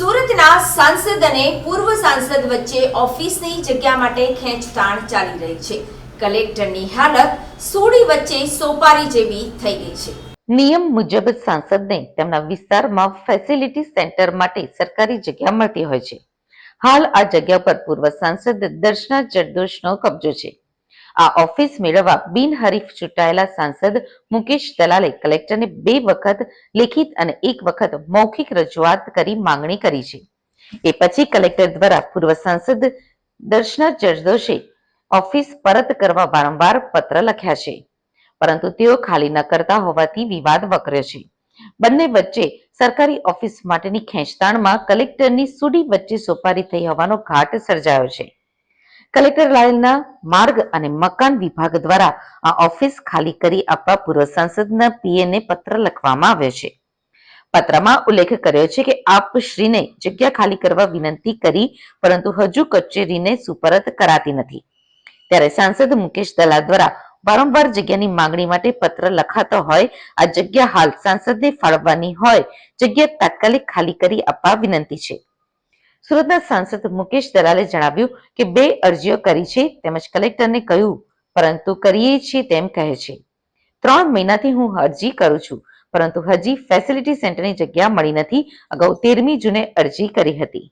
સુરતના સાંસદ અને પૂર્વ સાંસદ વચ્ચે ઓફિસની જગ્યા માટે ખેંચતાણ ચાલી રહી છે. કલેક્ટરની હાલત સોડી વચ્ચે સોપારી જેવી થઈ ગઈ છે. નિયમ મુજબ સાંસદને તેમના વિસ્તારમાં ફેસિલિટી સેન્ટર માટે સરકારી જગ્યા મળતી હોય છે. હાલ આ જગ્યા પર પૂર્વ સાંસદ દર્શના જરદોશનો કબજો છે. આ ઓફિસ મેળવવા બિનહરીફ ચૂંટાયેલા સાંસદ મુકેશ દલાલે કલેક્ટરને બે વખત લેખિત અને એક વખત મૌખિક રજૂઆત કરી માંગણી કરી છે. એ પછી કલેક્ટર દ્વારા પૂર્વ સાંસદ દર્શના જરદોશે ઓફિસ પરત કરવા વારંવાર પત્ર લખ્યા છે. પરંતુ તેઓ ખાલી ન કરતા હોવાથી વિવાદ વકર્યો છે. બંને વચ્ચે સરકારી ઓફિસ માટેની ખેંચતાણમાં કલેક્ટરની સુડી વચ્ચે સોપારી થઈ હોવાનો ઘાટ સર્જાયો છે. કલેક્ટર લાલના માર્ગ અને મકાન વિભાગ દ્વારા આ ઓફિસ ખાલી કરી આપવા પૂર્વ સાંસદના પીએને પત્ર લખવામાં આવ્યો છે. પત્રમાં ઉલ્લેખ કર્યો છે કે આપ શ્રીને જગ્યા ખાલી કરવા વિનંતી કરી, પરંતુ હજુ કચેરીને સુપરત કરાતી નથી. ત્યારે સાંસદ મુકેશ દલાલ દ્વારા વારંવાર જગ્યાની માંગણી માટે પત્ર લખાતો હોય, આ જગ્યા હાલ સાંસદને ફાળવવાની હોય, જગ્યા તાત્કાલિક ખાલી કરી આપવા વિનંતી છે. સુરતના સાંસદ મુકેશ દલાલે જણાવ્યું કે બે અરજીઓ કરી છે, તેમજ કલેક્ટરને કહ્યું, પરંતુ કરીએ છીએ તેમ કહે છે. ત્રણ મહિનાથી હું અરજી કરું છું, પરંતુ હજી ફેસિલિટી સેન્ટરની જગ્યા મળી નથી. અગાઉ તેરમી જૂને અરજી કરી હતી.